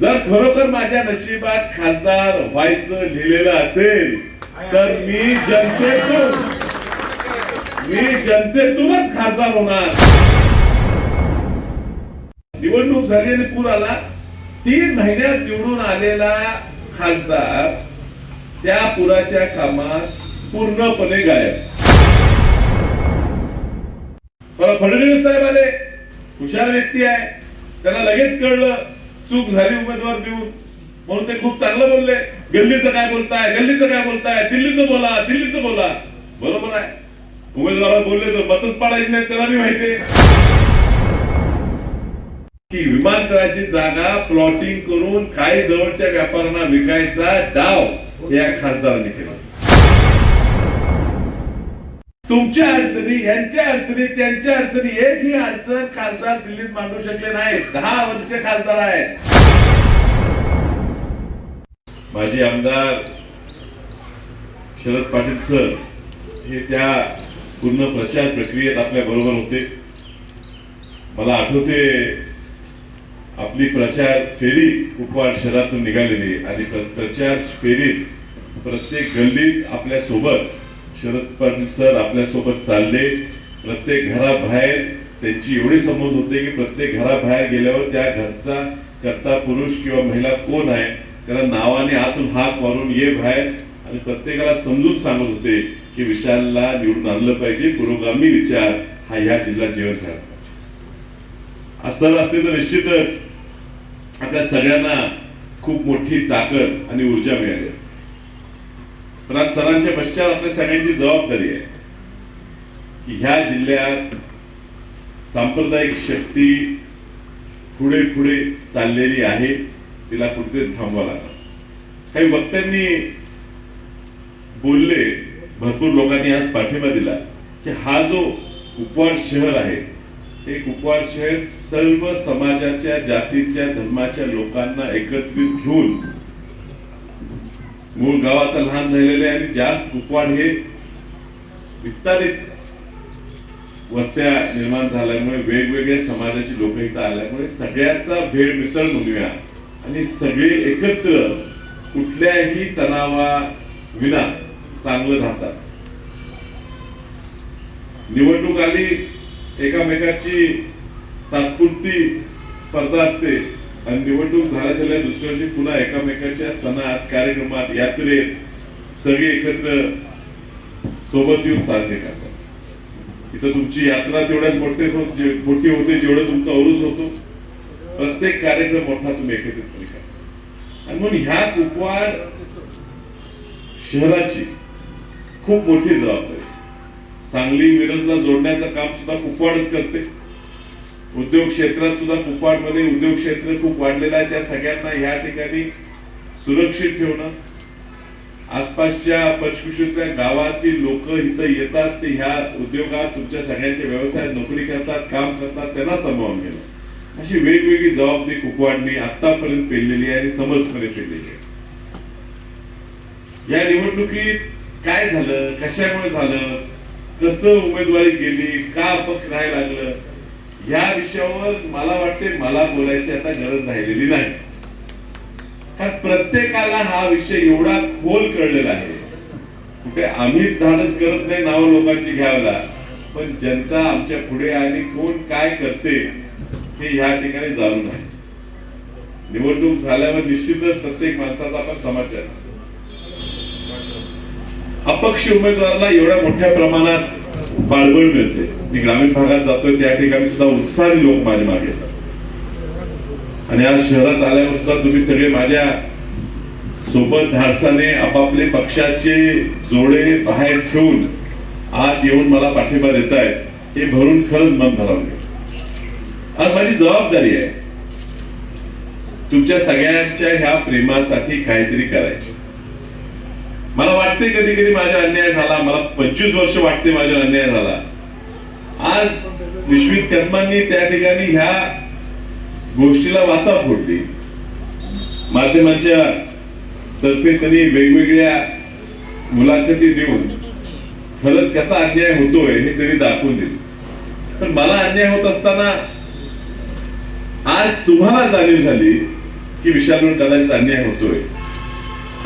जर खरोखर माझ्या नशिबात खासदार व्हायचं लिहिलेलं असेल तर मी जनतेतून मी जनतेतूनच खासदार होणार. निवडणूक झाली आणि पूर आला. तीन महिन्यात निवडून आलेला खासदार त्या पुराच्या कामात पूर्णपणे गायब. मला फडणवीस साहेब आले. हुशार व्यक्ती आहे. त्यांना लगेच कळलं. चूक झाली उमेदवार देऊन. म्हणून ते खूप चांगलं बोलले. गल्लीचं काय बोलताय? गल्लीचं काय बोलताय? दिल्लीचं बोला दिल्लीचं बोला. बरोबर आहे. उमेदवार बोलले तर मतच पाडायची नाही त्याला मी माहिती की विमानतळाची जागा प्लॉटिंग करून काही जवळच्या व्यापाऱ्यांना विकायचा डाव या खासदारांनी केला. तुमच्या अडचणी यांच्या अडचणी त्यांच्या अडचणी. एक ही अडचण खासदार दिल्लीत मांडू शकले नाही. दहा वर्ष खासदार आहेत. माझे आमदार शरद पाटील सर हे त्या पूर्ण प्रचार प्रक्रियेत आपल्या बरोबर होते. मला आठवते आपली प्रचार फेरी कुपवाड शहरातून निघालेली आणि प्रचार फेरीत प्रत्येक गल्लीत आपल्यासोबत शरद पाटील सर आपल्यासोबत चालले. प्रत्येक घराबाहेर त्यांची एवढी समज होते की प्रत्येक घराबाहेर गेल्यावर त्या घरचा करता पुरुष किंवा महिला कोण आहे त्याला नावाने आतून हाक मारून ये बाहेर आणि प्रत्येकाला समजून सांगत होते की विशालला निवडून आणलं पाहिजे. पुरोगामी विचार हा ह्या जिल्ह्यात जेवण ठेवला पाहिजे असं असते तर निश्चितच आपल्या सगळ्यांना खूप मोठी ताकद आणि ऊर्जा मिळाली असते. पण आज सरांच्या पश्चात आपल्या सगळ्यांची जबाबदारी आहे की ह्या जिल्ह्यात सांप्रदायिक शक्ती पुढे पुढे चाललेली आहे तिला कुठेतरी थांबवा लागला. काही वक्त्यांनी बोलले भरपूर लोकांनी आज पाठिंबा दिला की हा जो उपवार शहर आहे एक उपवार शहर सर्व समाजाच्या जातीच्या धर्माच्या लोकांना एकत्रित घेऊन मूळ गाव आता लहान राहिलेले आणि जास्त कुपवाड हे विस्तारित वस्त्या निर्माण झाल्यामुळे वेगवेगळ्या समाजाची लोक इथं आल्यामुळे सगळ्याचा भेड मिसळ म्हणूया. आणि सगळे एकत्र कुठल्याही तणावा विना चांगलं राहतात. निवडणूक आली एकामेकाची तात्पुरती स्पर्धा असते. आणि निवडणूक झाल्या झाल्या दुसऱ्या दिवशी पुन्हा एकामेकाच्या सणात कार्यक्रमात यात्रेत सगळे एकत्र सोबत येऊन साजरे करतात. इथं तुमची यात्रा तेवढ्याच मोठे हो-, जे- मोठी होते जेवढं तुमचा औरुस होतो. प्रत्येक कार्यक्रम मोठा तुम्ही एकत्रितपणे करता. आणि म्हणून ह्या कुपवाड शहराची खूप मोठी जबाबदारी. सांगली मिरजला जोडण्याचं काम सुद्धा कुपवाडच करते. उद्योग क्षेत्रात सुद्धा कुपवाडमध्ये उद्योग क्षेत्र खूप वाढलेलं आहे. त्या सगळ्यांना ह्या ठिकाणी सुरक्षित ठेवणं. आसपासच्या पंचकृषीतल्या गावातील लोक इथं येतात ते ह्या उद्योगात तुमच्या सगळ्यांच्या व्यवसायात नोकरी करतात काम करतात त्यांना सांभाळून घेणं. अशी वेगवेगळी जबाबदारी कुपवाडनी आतापर्यंत पेललेली आहे आणि समर्थपणे पेललेली आहे. या निवडणुकीत काय झालं? कशामुळे झालं? कसं उमेदवारी केली का अपक्ष राहायला लागलं? या विषयावर मला वाटते मला बोलायची आता गरज राहिलेली नाही. कारण प्रत्येकाला हा विषय एवढा खोल कळलेला आहे. कुठे आम्हीच धाडस करत नाही नाव लोकांची घ्यायला पण जनता आमच्या पुढे आणि कोण काय करते हे या ठिकाणी जाणून आहे. निवडणूक झाल्यावर निश्चितच प्रत्येक माणसाचा आपण समाचार. अपक्ष उमेदवाराला एवढ्या मोठ्या प्रमाणात पाळबळ मिळते. मी ग्रामीण भागात जातोय त्या ठिकाणी सुद्धा उत्साही लोक माझ्या मागे येतात. आणि आज शहरात आल्यावर सुद्धा तुम्ही सगळे माझ्या सोबत धाडसाने आपापले पक्षाचे जोडे बाहेर ठेवून आत येऊन मला पाठिंबा देत आहेत हे भरून खरंच मन भरावले आज माझी जबाबदारी आहे तुमच्या सगळ्यांच्या ह्या प्रेमासाठी काहीतरी करायचे. मला वाटते कधी कधी माझा अन्याय झाला. मला पंचवीस वर्ष वाटते माझा अन्याय झाला. आज विश्वित कर्मांनी त्या ठिकाणी ह्या गोष्टीला वाचा फोडली. माध्यमांच्या तर्फे त्यांनी वेगवेगळ्या मुलाखती देऊन खरंच कसा अन्याय होतोय हे त्यांनी दाखवून दिले. पण मला अन्याय होत असताना आज तुम्हाला जाणीव झाली की विशालवर कदाचित अन्याय होतोय.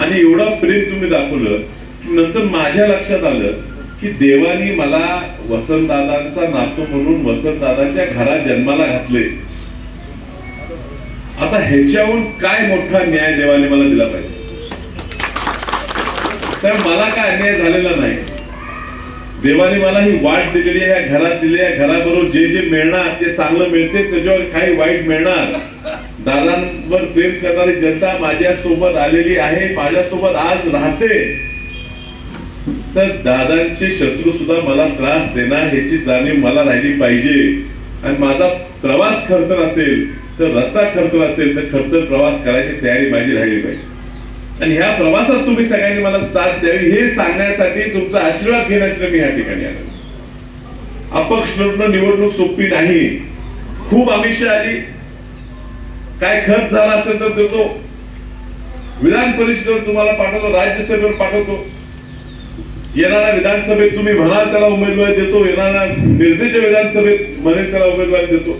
आणि एवढं प्रेम तुम्ही दाखवलं की नंतर माझ्या लक्षात आलं की देवानी मला वसंतदादांचा नातू म्हणून वसंतदादांच्या घरात जन्माला घातले. आता ह्याच्याहून काय मोठा न्याय देवाने मला दिला पाहिजे? तर मला काय अन्याय झालेला नाही. देवाने मला ही वाट दिलेली आहे या घरात दिली आहे घराबरोबर जे जे मिळणार ते चांगलं मिळते त्याच्यावर काही वाईट मिळणार. दादांवर प्रेम करणारी जनता माझ्या सोबत आलेली आहे माझ्या सोबत आज राहते. तर दादांचे शत्रू सुद्धा मला त्रास देणार ह्याची जाणीव मला राहिली पाहिजे. आणि माझा प्रवास खरतर असेल तर रस्ता खरतर असेल तर खरतर प्रवास करायची तयारी माझी राहिली पाहिजे. आणि ह्या प्रवासात तुम्ही सगळ्यांनी मला साथ द्यावी हे सांगण्यासाठी तुमचा आशीर्वाद घेण्यासाठी मी या ठिकाणी आलो. अपक्ष निवडणूक सोपी नाही. खूप अमिषा आली. काय खर्च झाला असेल तर देतो. विधान परिषदेवर तुम्हाला पाठवतो राज्यसभेवर पाठवतो. येणाऱ्या विधानसभेत तुम्ही म्हणाल त्याला उमेदवारी देतो येणाऱ्या मिरजेच्या विधानसभेत म्हणेल त्याला उमेदवारी देतो.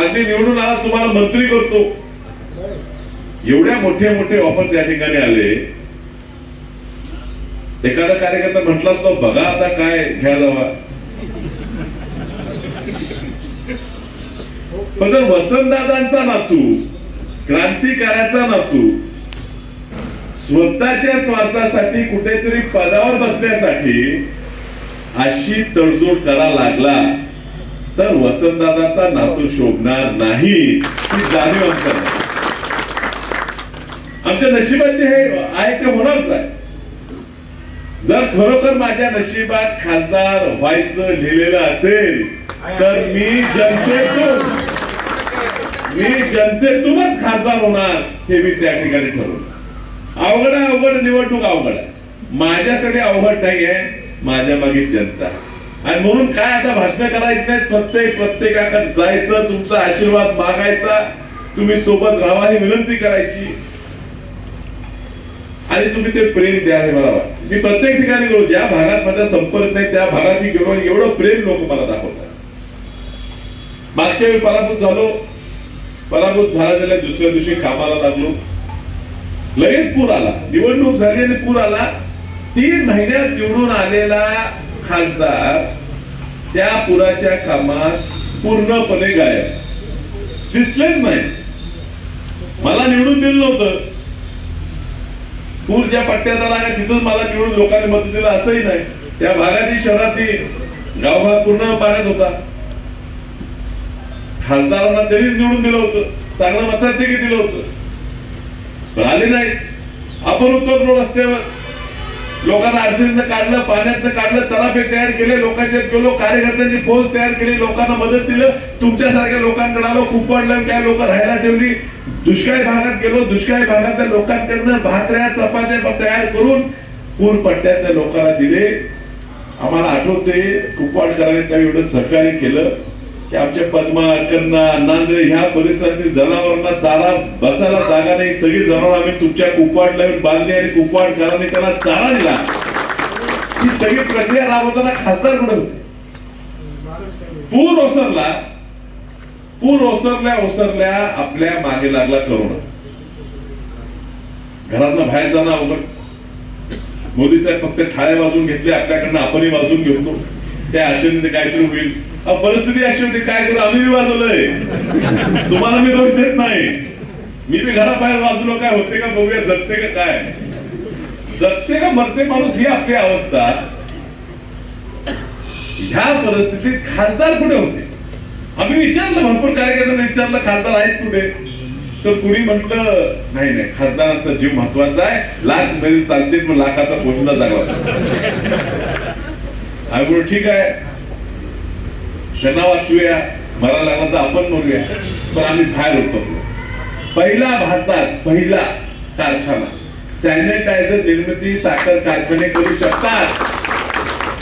अगदी निवडून आला तुम्हाला मंत्री करतो. एवढ्या मोठे मोठे ऑफर त्या ठिकाणी आले. एखादा कार्यकर्ता म्हटला असतो बघा आता काय घ्या जावा. पण जर वसंतदादांचा नातू क्रांतिकाराचा नातू स्वतःच्या स्वार्थासाठी कुठेतरी पदावर बसण्यासाठी अशी तडजोड करा लागला तर वसंतदादांचा नातू शोभणार नाही ही जाणीव आमच्या आमच्या नशिबाचे हे आहे ते होणारच आहे. जर खरोखर माझ्या नशिबात खासदार व्हायचं लिहिलेलं असेल तर मी जनतेतून मी जनतेतूनच खासदार होणार हे मी त्या ठिकाणी ठरवलं. अवघड आहे अवघड निवडणूक अवघड आहे. माझ्यासाठी अवघड नाही आहे माझ्या मागे जनता आणि म्हणून काय आता भाषण करायची नाही प्रत्येक प्रत्येकाकडे जायचं तुमचा आशीर्वाद मागायचा तुम्ही सोबत राहा ही विनंती करायची. आणि तुम्ही ते प्रेम द्या हे मला वाटतं. मी प्रत्येक ठिकाणी गेलो ज्या भागात माझा संपर्क नाही त्या भागातही गेलो आणि एवढं प्रेम लोक मला दाखवतात. मागच्या वेळी पराभूत झालो पराभूत झाला झाल्या दुसऱ्या दिवशी कामाला लागलो. लगेच पूर आला. निवडणूक झाली आणि पूर आला. तीन महिन्यात निवडून आलेला खासदार त्या पुराच्या कामात पूर्णपणे गायब. दिसलेच नाही. मला निवडून दिलं नव्हतं. पूर ज्या पट्ट्यात आला तिथून मला निवडून लोकांनी मत दिलं असंही नाही. त्या भागातही शहरातही गावभाग पूर्ण पाण्यात होता. खासदारांना त्यांनीच निवडून दिलं होतं. चांगलं मताधिक्य दिलं होतं. पण आले नाहीत. आपण उतरलो रस्त्यावर. लोकांना अडचणीनं काढलं पाण्यातनं काढलं तलाफे तयार केले लोकांच्यात गेलो कार्यकर्त्यांची फौज तयार केली लोकांना मदत दिलं. तुमच्यासारख्या लोकांकडे आलो खूप पडलं काय लोक राहायला ठेवली. दुष्काळी भागात गेलो दुष्काळी भागातल्या लोकांकडनं भाकऱ्या चपात्या तयार करून पूर पट्ट्यातल्या लोकांना दिले. आम्हाला आठवते कुपवाडकरांनी त्यावेळी एवढं सहकार्य केलं. की आमच्या पद्मा कन्ना नांदरे ह्या परिसरातील जनावरांना चारा बसायला जागा नाही. सगळी जनावर आम्ही तुमच्या कुपवाडला येऊन बांधली आणि घराने त्यांना चारा दिला. ही सगळी प्रक्रिया राबवताना खासदार कुठे होते? पूर ओसरला. पूर ओसरल्या ओसरल्या आपल्या मागे लागला करोना घरातनं बाहेर जाणं अवघड. मोदी साहेब फक्त ठाळे वाजून घेतले आपल्याकडनं आपणही वाजून घेतो त्या आशेने काहीतरी होईल. परिस्थिती अशी होती काय करू आम्ही बी वाजवलंय. तुम्हाला मी दोष देत नाही. मी बी घराबाहेर वाजलो काय होते का बघूया जगते का काय? जगते का मरते माणूस ही आपली अवस्था. ह्या परिस्थितीत खासदार कुठे होते? आम्ही विचारलं भरपूर कार्यकर्त्यांना विचारलं खासदार आहेत कुठे? तर कुणी म्हटलं नाही नाही खासदारांचा जीव महत्त्वाचा आहे. लाख मेल चालते पण लाखाचा पोषला चांगला आम्ही ठीक आहे. त्यांना वाचूया मला लागला तर आपण मरूया पण आम्ही बाहेर होतो. पहिला भारतात पहिला कारखाना. सॅनिटायझर निर्मिती साखर कारखाने करू शकतात.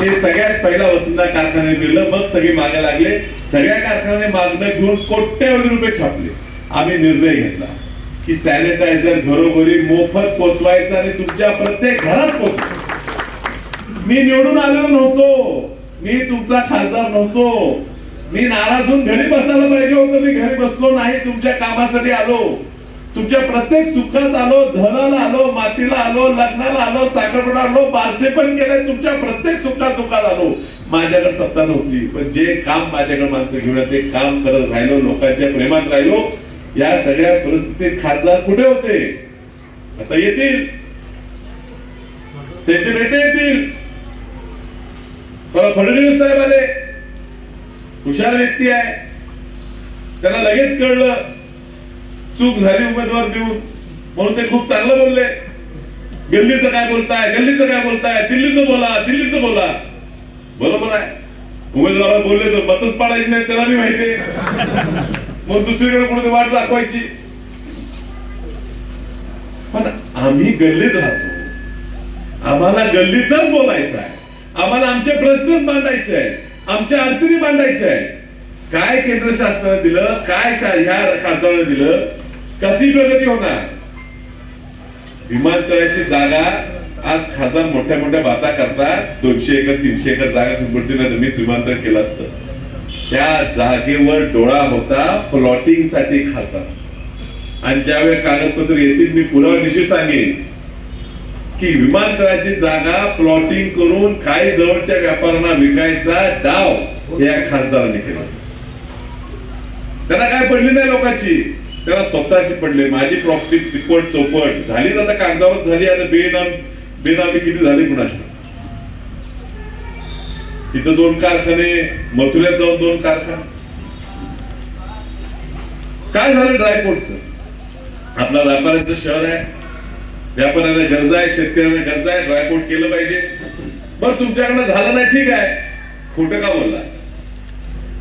हे सगळ्यात पहिला वसंता कारखाने दिलं मग सगळे मागे लागले. सगळ्या कारखाने मागणं घेऊन कोट्यवधी रुपये छापले. आम्ही निर्णय घेतला की सॅनिटायझर घरोघरी मोफत पोचवायचं आणि तुमच्या प्रत्येक घरात पोचवायचं. मी निवडून आलेलो नव्हतो. मी तुमचा खासदार नव्हतो. मी नाराज होऊन घरी बसायला पाहिजे होतं. मी घरी बसलो नाही. तुमच्या कामासाठी आलो. तुमच्या प्रत्येक सुखात आलो धनाला आलो मातीला आलो लग्नाला आलो साखरपुडा आलो बारसे पण केले. तुमच्या प्रत्येक सुखात दुःखात आलो. माझ्याकडे सत्ता नव्हती. पण जे काम माझ्याकडे माणसं घेऊन ते काम करत राहिलो लोकांच्या प्रेमात राहिलो. या सगळ्या परिस्थितीत खासदार कुठे होते? आता येतील. त्यांचे नेते येतील. मला फडणवीस साहेब आले हुशार व्यक्ती आहे. त्यांना लगेच कळलं चूक झाली उमेदवार देऊन. म्हणून ते खूप चांगलं बोलले. गल्लीचं काय बोलताय गल्लीचं काय बोलताय दिल्लीचं बोला दिल्लीचं बोला. बरोबर आहे. उमेदवार बोलले तर मतच पाडायची नाही त्याला मी माहिती मग दुसरीकडे कोणती वाट दाखवायची? पण आम्ही गल्लीत राहतो. आम्हाला गल्लीतच बोलायचं आहे. आम्हाला आमचे प्रश्नच मांडायचे आहेत. आमच्या अडचणी मांडायच्या आहेत. काय केंद्र शासनाने दिलं? काय ह्या खासदाराने दिलं? कशी प्रगती होणार? विमानतळाची जागा आज खासदार मोठ्या मोठ्या बाता करतात. दोनशे एकर तीनशे एकर जागा सुटतील तुम्हीच विमानतळ केलं असतं. त्या जागेवर डोळा होता प्लॉटिंगसाठी खासदार. आणि ज्यावेळी कागदपत्र येतील मी पुरावा निश्चित सांगेन. की विमानतळाची जागा प्लॉटिंग करून काही जवळच्या व्यापाऱ्यांना विकायचा डाव या खासदारांनी केला. त्यांना काय पडली नाही लोकांची? त्याला स्वतःची पडले. माझी प्रॉपर्टी तिप्पट चौपट. झाली आता कागदावर झाली आता बेनाम बेनामी किती झाली कुणाशी तिथं दोन कारखाने मथुऱ्यात जाऊन दोन कारखाने. काय झालं ड्रायपोर्टचं आपला व्यापाऱ्यांचं शहर आहे. व्यापाऱ्याला गरज आहे शेतकऱ्यांना गरज आहे ड्रायपोर्ट केलं पाहिजे. बरं तुमच्याकडनं झालं नाही ठीक आहे. खोटं का बोलला?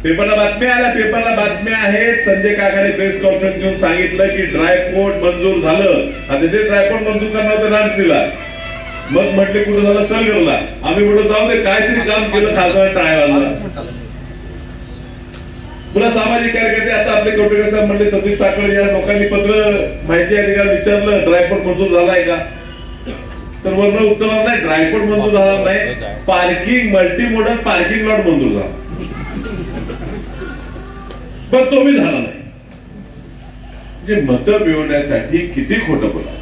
पेपरला बातम्या आल्या पेपरला बातम्या आहेत. संजय काकाने प्रेस कॉन्फरन्स घेऊन सांगितलं की ड्रायपोर्ट मंजूर झालं. आता जे ड्रायपोर्ट मंजूर करणार होतं लाच दिला मग म्हटले कुठं झालं? सलगरला. आम्ही म्हणून जाऊ दे काहीतरी काम केलं खासदार टाळ्या पुन्हा सामाजिक कार्यकर्ते आता आपले कौटुंबिक साहेब म्हणले सतीश साखर या लोकांनी पत्र माहिती अधिकार विचारलं ड्रायपोर्ट मंजूर झालाय का? तर वर्ण उत्तर नाही ड्रायपोर्ट मंजूर झाला नाही. Parking multi modal parking lot मंजूर झाला. पण तो मी झाला नाही. म्हणजे मत मिळवण्यासाठी किती खोटं बोला.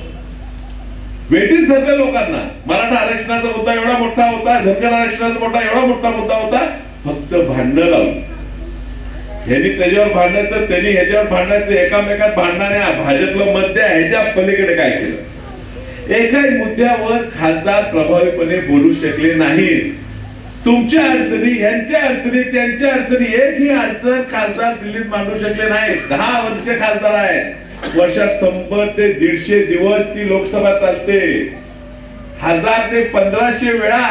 वेटीस धरल्या लोकांना. मराठा आरक्षणाचा मुद्दा एवढा मोठा होता धनगर आरक्षणाचा मोठा एवढा मोठा मुद्दा होता फक्त भांडण लावून यांनी त्याच्यावर भांडायचं त्यांनी ह्याच्यावर भांडायचं एकामेकात भांडणाने भाजपला मत द्या ह्याच्या पलीकडे काय केलं? एकाही मुद्द्यावर खासदार प्रभावीपणे बोलू शकले नाही तुमच्या अडचणी यांच्या अडचणी त्यांच्या अडचणी एक ही अडचण खासदार दिल्लीत मांडू शकले नाही दहा वर्ष खासदार आहेत. वर्षात शंभर ते दीडशे दिवस ती लोकसभा चालते. हजार ते पंधराशे वेळा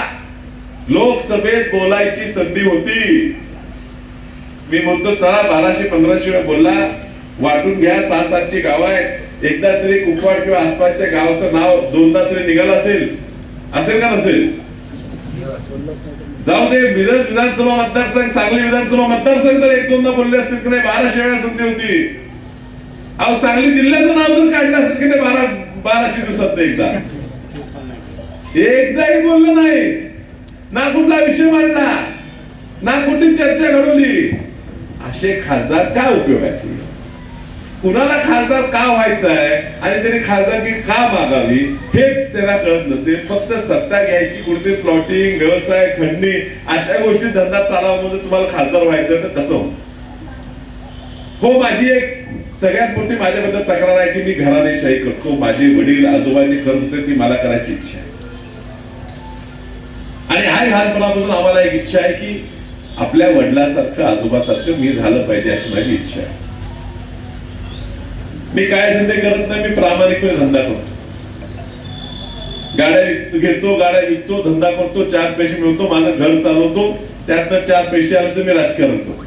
लोकसभेत बोलायची संधी होती. मी म्हणतो चला बाराशे पंधराशे वेळा बोलला. वाटून घ्या सहा सातची गाव आहेत. एकदा तरी कुपवाड किंवा आसपासच्या गावाचं नाव दोनदा तरी निघालं असेल. असेल का नसेल? जाऊ दे मिरज विधानसभा मतदारसंघ सांगली विधानसभा मतदारसंघ तर एक दोनदा बोलले असतील की नाही? बाराशे वेळा संधी होती. अहो सांगली जिल्ह्याचं नाव जर काढलं असेल की नाही बारा बाराशे दिवसात एकदा. एकदाही बोललं नाही. ना कुठला विषय मांडला ना कुठली चर्चा घडवली. असे खासदार काय उपयोगाचे? कुणाला खासदार का व्हायचं आहे आणि त्यांनी खासदारकी का मागावी हेच त्याला कळत नसेल. फक्त सत्ता घ्यायची कुठली प्लॉटिंग व्यवसाय खंडणी अशा गोष्टी धंदा चालावा म्हणजे तुम्हाला खासदार व्हायचं तर कसं हो माझी एक सगळ्यात मोठी माझ्याबद्दल तक्रार आहे की मी घराणेशाही करतो. माझे वडील आजोबा जे करत होते ती मला करायची इच्छा आहे. आणि हा लहानपणापासून आम्हाला एक इच्छा आहे की आपल्या वडिलासारखं आजोबासारखं मी झालं पाहिजे अशी माझी इच्छा आहे. मी काय धंदे करत नाही मी प्रामाणिकपणे धंदा करतो. गाड्या घेतो गाड्या विकतो धंदा करतो चार पैसे मिळवतो माझं घर चालवतो त्यातनं चार पैसे आले तर मी राजकारण करतो.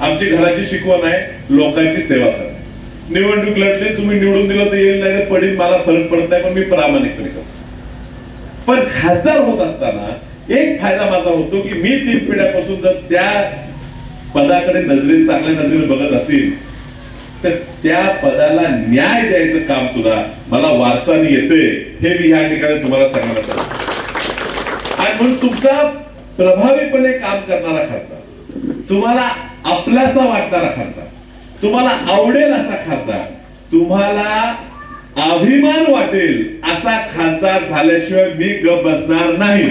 आमची घराची शिकवण आहे लोकांची सेवा करा निवडणूक लढली तुम्ही निवडून दिलं तर येईल नाही तर पडेल मला फरक पडत नाही पण मी प्रामाणिकपणे करतो. पण खासदार होत असताना एक फायदा माझा होतो की मी तीन पिढ्यापासून जर त्या पदाकडे नजरेत चांगल्या नजरेने बघत असेल तर त्या पदाला न्याय द्यायचं काम सुद्धा मला वारसाने येते हे मी या ठिकाणी तुम्हाला सांगणार असतो आणि म्हणून तुमचा प्रभावीपणे काम करणारा खासदार तुम्हाला आपलासा वाटणारा खासदार तुम्हाला आवडेल असा खासदार तुम्हाला अभिमान वाटेल असा खासदार झाल्याशिवाय मी गप बसणार नाही.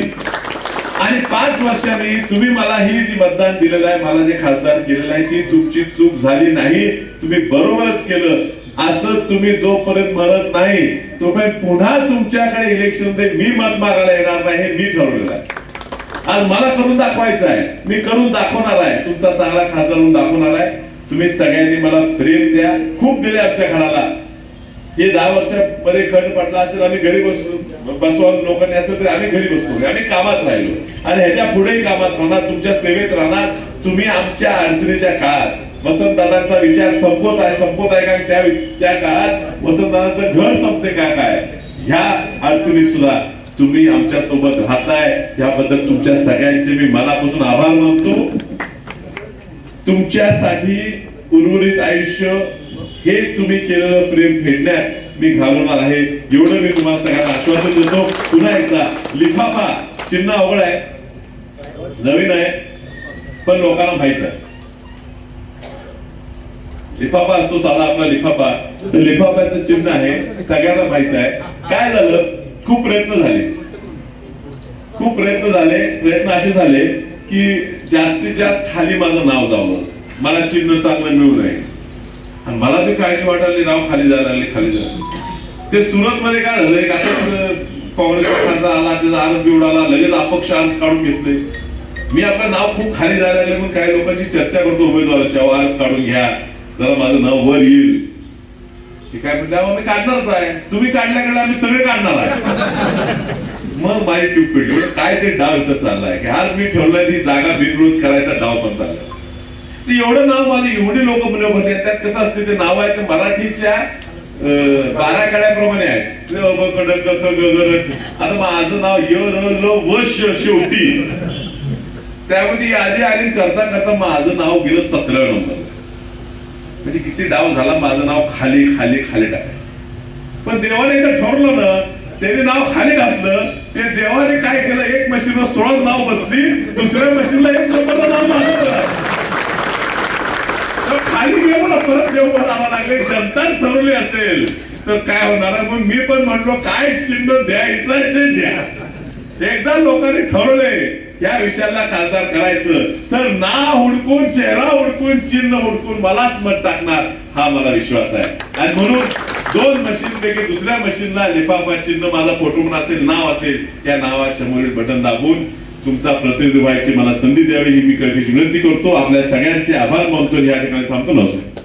आणि पाच वर्षांनी तुम्ही मला ही जी मतदान दिलेलं आहे मला जे खासदार केलेलं आहे ती तुमची चूक झाली नाही. तुम्ही बरोबरच केलं. असं तुम्ही जोपर्यंत म्हणत नाही तोपर्यंत पुन्हा तुमच्याकडे इलेक्शनमध्ये मी मत मागायला येणार नाही हे मी ठरवलेलं आहे. आज मला करून दाखवायचं आहे. मी करून दाखवणार आहे. तुमचा चांगला खासदार म्हणून दाखवणार आहे. तुम्ही सगळ्यांनी मला प्रेम द्या. खूप दिले आमच्या घराला. हे दहा वर्षामध्ये खंड पडला असेल आम्ही घरी बसलो. बसवा लोकांनी असेल तरी आम्ही घरी बसलो. आम्ही कामात राहिलो. आणि ह्याच्या पुढेही कामात राहणार तुमच्या सेवेत राहणार. तुम्ही आमच्या अडचणीच्या काळात. वसंतदादांचा विचार संपत आहे संपत आहे का? त्या त्या काळात वसंतदादांचं घर संपते का काय? ह्या अडचणीत सुद्धा तुम्ही आमच्यासोबत राहताय. याबद्दल तुमच्या सगळ्यांचे मी मनापासून आभार मानतो. तुमच्यासाठी उर्वरित आयुष्य हे तुम्ही केलेलं प्रेम फेडण्यात मी घालवणार आहे. एवढं मी तुम्हाला सगळ्यांना आश्वासन देतो. पुन्हा एकदा लिफाफा चिन्ह अवघड आहे. नवीन आहे. पण लोकांना माहीत आहे. लिफाफा असतो साधा आपला लिफाफा. तर लिफाफ्याचं चिन्ह आहे. सगळ्यांना माहीत आहे. काय झालं? खूप प्रयत्न झाले. खूप प्रयत्न झाले. प्रयत्न असे झाले की जास्तीत जास्त खाली माझं नाव जावं. मला चिन्ह चांगलं मिळू नये. आणि मला ते काळजी वाटायला नाव खाली जायला लागले खाली जायला ते सुरत मध्ये काय झालं एक असंच काँग्रेस पक्षाचा आला त्याचा आरस बिवडाला उडाला लगेच अपक्ष आरस काढून घेतले. मी आपलं नाव खूप खाली जायला लागले मग काही लोकांची चर्चा करतो उमेदवाराची "अहो, आरस काढून घ्या जरा माझं नाव वर येईल. ते काय म्हणते "अहो, मी काढणारच आहे. तुम्ही काढल्याकडे आम्ही सगळे काढणार आहे. मग माझी ट्यूब पेटली. काय ते डाव इथं चाललाय की आज मी ठेवलाय ती जागा बिनविरोध करायचा डाव पण चाललाय. ते एवढं नाव माझे एवढे लोक म्हणजे त्यात कसं असते ते नाव आहे ते मराठीच्या बारा कड्याप्रमाणे आहेत अ, आता माझं नाव य र ल व श शेवटी. त्यामध्ये आधी आली करता करता माझं नाव गेलं सतरा नंबर. म्हणजे किती डाव झाला माझं नाव खाली खाली खाली टाकायचं. पण देवाने एकदा ठरलं ना त्याने नाव खाली घातलं ते देवाने काय केलं एक मशीनवर सोळा नाव बसली दुसऱ्या मशीनला एक नंबरचं नाव बसलं खाली गेलो परत देऊ बोलावं लागले जनताच ठरवली असेल. तर काय होणार मग मी पण म्हणलो काय चिन्ह द्यायचं आहे ते द्या. एकदा लोकांनी ठरवले या विषयाला खासदार करायचं. तर ना हुडकून चेहरा हुडकून चिन्ह हुडकून मलाच मत टाकणार हा मला विश्वास आहे. आणि म्हणून दोन मशीन पैकी दुसऱ्या मशीनला लिफाफा चिन्ह माझा फोटो पण असेल नाव असेल त्या नावाच्या समोरील बटन दाबून तुमचा प्रतिनिधी व्हायची मला संधी द्यावी ही मी विनंती करतो. आपल्या सगळ्यांचे आभार मानतो या ठिकाणी थांबतो. नमस्कार.